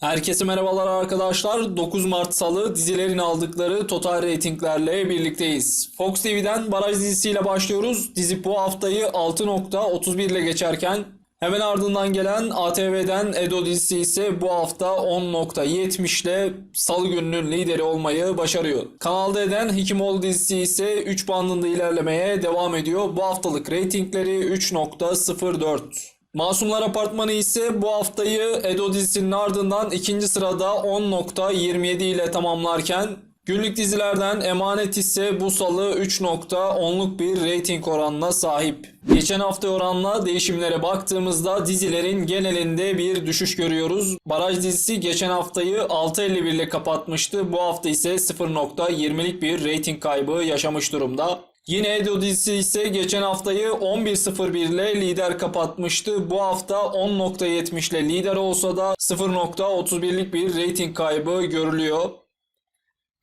Herkese merhabalar arkadaşlar. 9 Mart Salı dizilerin aldıkları total reytinglerle birlikteyiz. Fox TV'den Baraj dizisiyle başlıyoruz. Dizi bu haftayı 6.31 ile geçerken hemen ardından gelen ATV'den Edo dizisi ise bu hafta 10.70 ile Salı gününün lideri olmayı başarıyor. Kanalda eden Hekimoğlu dizisi ise 3 bandında ilerlemeye devam ediyor. Bu haftalık reytingleri 3.04. Masumlar Apartmanı ise bu haftayı Edo dizisinin ardından ikinci sırada 10.27 ile tamamlarken günlük dizilerden Emanet ise bu salı 3.10'luk bir reyting oranına sahip. Geçen hafta oranla değişimlere baktığımızda dizilerin genelinde bir düşüş görüyoruz. Baraj dizisi geçen haftayı 6.51 ile kapatmıştı. Bu hafta ise 0.20'lik bir reyting kaybı yaşamış durumda. Yine Edo dizisi ise geçen haftayı 11.01 ile lider kapatmıştı. Bu hafta 10.70 ile lider olsa da 0.31'lik bir reyting kaybı görülüyor.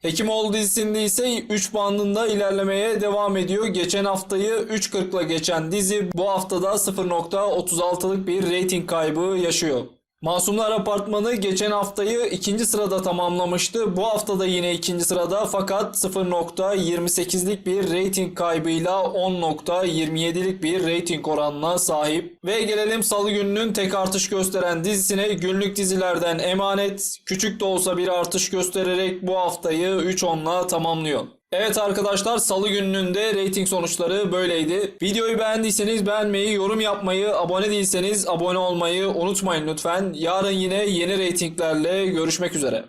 Hekimoğlu dizisinde ise 3 bandında ilerlemeye devam ediyor. Geçen haftayı 3.40 ile geçen dizi bu haftada 0.36'lık bir reyting kaybı yaşıyor. Masumlar Apartmanı geçen haftayı ikinci sırada tamamlamıştı. Bu haftada yine ikinci sırada fakat 0.28'lik bir reyting kaybıyla 10.27'lik bir reyting oranına sahip. Ve gelelim salı gününün tek artış gösteren dizisine günlük dizilerden Emanet küçük de olsa bir artış göstererek bu haftayı 3.10'la tamamlıyor. Evet arkadaşlar salı gününün de reyting sonuçları böyleydi. Videoyu beğendiyseniz beğenmeyi, yorum yapmayı, abone değilseniz abone olmayı unutmayın lütfen. Yarın yine yeni reytinglerle görüşmek üzere.